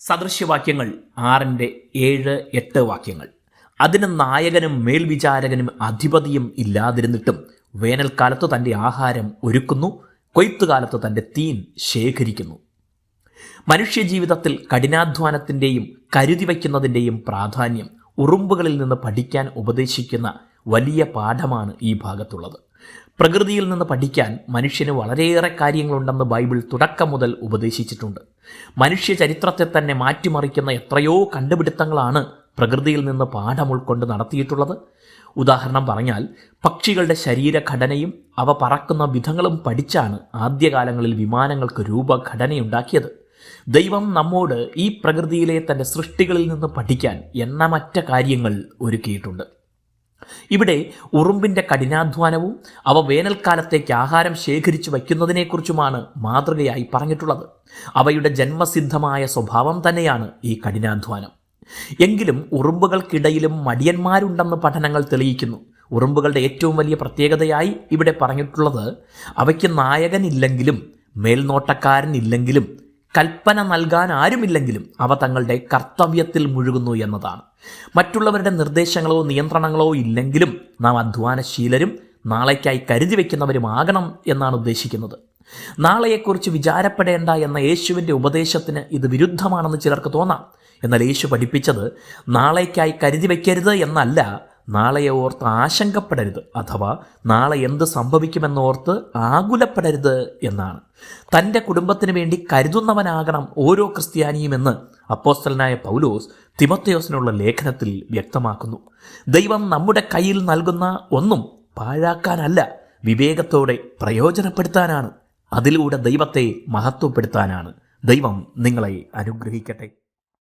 സദൃശ്യവാക്യങ്ങൾ ആറിന്റെ ഏഴ് എട്ട് വാക്യങ്ങൾ. അതിന് നായകനും മേൽവിചാരകനും അധിപതിയും ഇല്ലാതിരുന്നിട്ടും വേനൽക്കാലത്ത് തന്റെ ആഹാരം ഒരുക്കുന്നു കൊയ്ത്തുകാലത്ത് തന്റെ തീൻ ശേഖരിക്കുന്നു. മനുഷ്യജീവിതത്തിൽ കഠിനാധ്വാനത്തിന്റെയും കരുതി വയ്ക്കുന്നതിന്റെയും പ്രാധാന്യം ഉറുമ്പുകളിൽ നിന്ന് പഠിക്കാൻ ഉപദേശിക്കുന്ന വലിയ പാഠമാണ് ഈ ഭാഗത്തുള്ളത്. പ്രകൃതിയിൽ നിന്ന് പഠിക്കാൻ മനുഷ്യന് വളരെയേറെ കാര്യങ്ങളുണ്ടെന്ന് ബൈബിൾ തുടക്കം മുതൽ ഉപദേശിച്ചിട്ടുണ്ട്. മനുഷ്യ ചരിത്രത്തെ തന്നെ മാറ്റിമറിക്കുന്ന എത്രയോ കണ്ടുപിടുത്തങ്ങളാണ് പ്രകൃതിയിൽ നിന്ന് പാഠം ഉൾക്കൊണ്ട് നടത്തിയിട്ടുള്ളത്. ഉദാഹരണം പറഞ്ഞാൽ പക്ഷികളുടെ ശരീരഘടനയും അവ പറക്കുന്ന വിധങ്ങളും പഠിച്ചാണ് ആദ്യകാലങ്ങളിൽ വിമാനങ്ങൾക്ക് രൂപഘടനയുണ്ടാക്കിയത്. ദൈവം നമ്മോട് ഈ പ്രകൃതിയിലെ തന്റെ സൃഷ്ടികളിൽ നിന്ന് പഠിക്കാൻ എണ്ണമറ്റ കാര്യങ്ങൾ ഒരുക്കിയിട്ടുണ്ട്. ഇവിടെ ഉറുമ്പിന്റെ കഠിനാധ്വാനവും അവ വേനൽക്കാലത്തേക്ക് ആഹാരം ശേഖരിച്ചു വയ്ക്കുന്നതിനെക്കുറിച്ചുമാണ് മാതൃകയായി പറഞ്ഞിട്ടുള്ളത്. അവയുടെ ജന്മസിദ്ധമായ സ്വഭാവം തന്നെയാണ് ഈ കഠിനാധ്വാനം. എങ്കിലും ഉറുമ്പുകൾക്കിടയിലും മടിയന്മാരുണ്ടെന്ന് പഠനങ്ങൾ തെളിയിക്കുന്നു. ഉറുമ്പുകളുടെ ഏറ്റവും വലിയ പ്രത്യേകതയായി ഇവിടെ പറഞ്ഞിട്ടുള്ളത് അവയ്ക്ക് നായകനില്ലെങ്കിലും മേൽനോട്ടക്കാരനില്ലെങ്കിലും കൽപ്പന നൽകാൻ ആരുമില്ലെങ്കിലും അവ തങ്ങളുടെ കർത്തവ്യത്തിൽ മുഴുകുന്നു എന്നതാണ്. മറ്റുള്ളവരുടെ നിർദ്ദേശങ്ങളോ നിയന്ത്രണങ്ങളോ ഇല്ലെങ്കിലും നാം അധ്വാനശീലരും നാളേക്കായി കരുതി വയ്ക്കുന്നവരുമാകണം എന്നാണ് ഉദ്ദേശിക്കുന്നത്. നാളെയെക്കുറിച്ച് വിചാരപ്പെടേണ്ട എന്ന യേശുവിന്റെ ഉപദേശത്തിന് ഇത് വിരുദ്ധമാണെന്ന് ചിലർക്ക് തോന്നാം. എന്നാൽ യേശു പഠിപ്പിച്ചത് നാളേക്കായി കരുതി വയ്ക്കരുത് എന്നല്ല നാളെയെ ഓർത്ത് ആശങ്കപ്പെടരുത് അഥവാ നാളെ എന്ത് സംഭവിക്കുമെന്നോർത്ത് ആകുലപ്പെടരുത് എന്നാണ്. തന്റെ കുടുംബത്തിന് വേണ്ടി കരുതുന്നവനാകണം ഓരോ ക്രിസ്ത്യാനിയുമെന്ന് അപ്പോസ്റ്റലനായ പൗലോസ് തിമത്തയോസിനുള്ള ലേഖനത്തിൽ വ്യക്തമാക്കുന്നു. ദൈവം നമ്മുടെ കയ്യിൽ നൽകുന്ന ഒന്നും പാഴാക്കാനല്ല വിവേകത്തോടെ പ്രയോജനപ്പെടുത്താനാണ്. അതിലൂടെ ദൈവത്തെ മഹത്വപ്പെടുത്താനാണ്. ദൈവം നിങ്ങളെ അനുഗ്രഹിക്കട്ടെ.